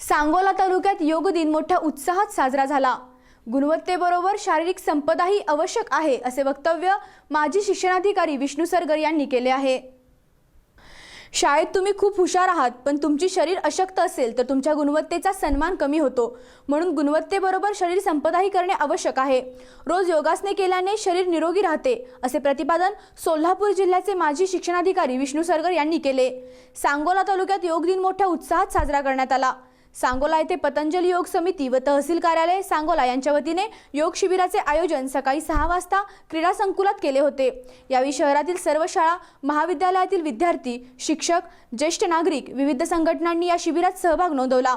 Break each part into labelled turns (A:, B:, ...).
A: सांगोला तालुक्यात योग दिन मोठ्या उत्साहात साजरा झाला. गुणवत्तेबरोबर शारीरिक संपदाही आवश्यक आहे असे वक्तव्य माजी शिक्षणाधिकारी विष्णू सरगर यांनी केले आहे. शाळेत तुम्ही खूप हुशार आहात पण तुमची शरीर अशक्त असेल तर तुमच्या गुणवत्तेचा सन्मान कमी होतो. म्हणून गुणवत्तेबरोबर शरीर संपदाही करणे आवश्यक आहे. रोज योगासने केल्याने शरीर निरोगी राहते असे प्रतिपादन सोलापूर जिल्ह्याचे माजी शिक्षणाधिकारी विष्णू सरगर यांनी केले. सांगोला तालुक्यात योग दिन मोठ्या उत्साहात साजरा करण्यात आला. सांगोला येथे पतंजली योग समिती व तहसील कार्यालय सांगोला यांच्या वतीने योग शिबिराचे आयोजन सकाळी सहा वाजता क्रीडा संकुलात केले होते. यावेळी शहरातील सर्व शाळा महाविद्यालयातील विद्यार्थी शिक्षक ज्येष्ठ नागरिक विविध संघटनांनी या शिबिरात सहभाग नोंदवला.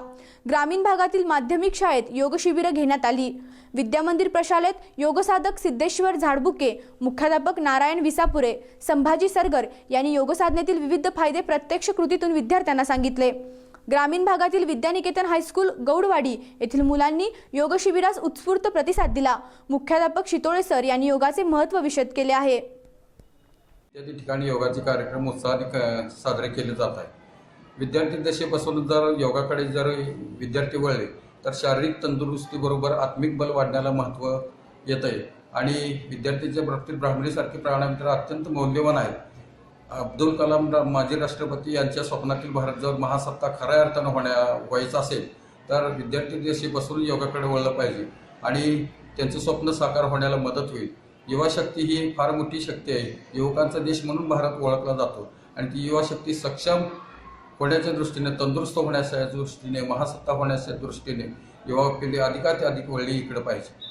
A: ग्रामीण भागातील माध्यमिक शाळेत योग शिबिरं घेण्यात आली. विद्यामंदिर प्रशालेत योगसाधक सिद्धेश्वर झाडबुके मुख्याध्यापक नारायण विसापुरे संभाजी सरगर यांनी योगसाधनेतील विविध फायदे प्रत्यक्ष कृतीतून विद्यार्थ्यांना सांगितले. ग्रामीण भागातील विद्यानिकेतन हायस्कूल गौडवाडी येथील मुलांनी योग शिबिरास उत्स्फूर्त प्रतिसाद दिला. मुख्याध्यापक शितोळे सर यांनी योगाचे महत्त्व विशद केले आहे.
B: इत्यादी ठिकाणी योगाचे कार्यक्रम उत्साहाने साजरे केले जात आहे विद्यार्थी दशेपासून जर योगाकडे जर विद्यार्थी वळले तर शारीरिक तंदुरुस्तीबरोबर आत्मिक बल वाढण्याला महत्त्व येत आहे आणि विद्यार्थ्यांच्या बाबतीत ब्राह्मणीसारखे प्राणायाम तर अत्यंत मौल्यवान आहेत. अब्दुल कलाम माजी राष्ट्रपती यांच्या स्वप्नातील भारत जर महासत्ता खऱ्या अर्थानं होण्या व्हायचं असेल तर विद्यार्थी बसून योगाकडे वळलं पाहिजे आणि त्यांचं स्वप्न साकार होण्याला मदत होईल. युवा शक्ती ही फार मोठी शक्ती आहे. युवकांचा देश म्हणून भारत ओळखला जातो आणि ती युवा शक्ती सक्षम होण्याच्या दृष्टीने तंदुरुस्त होण्याच्या दृष्टीने महासत्ता होण्याच्या दृष्टीने युवा पिढी अधिकाधिक अधिक वळली इकडे पाहिजे.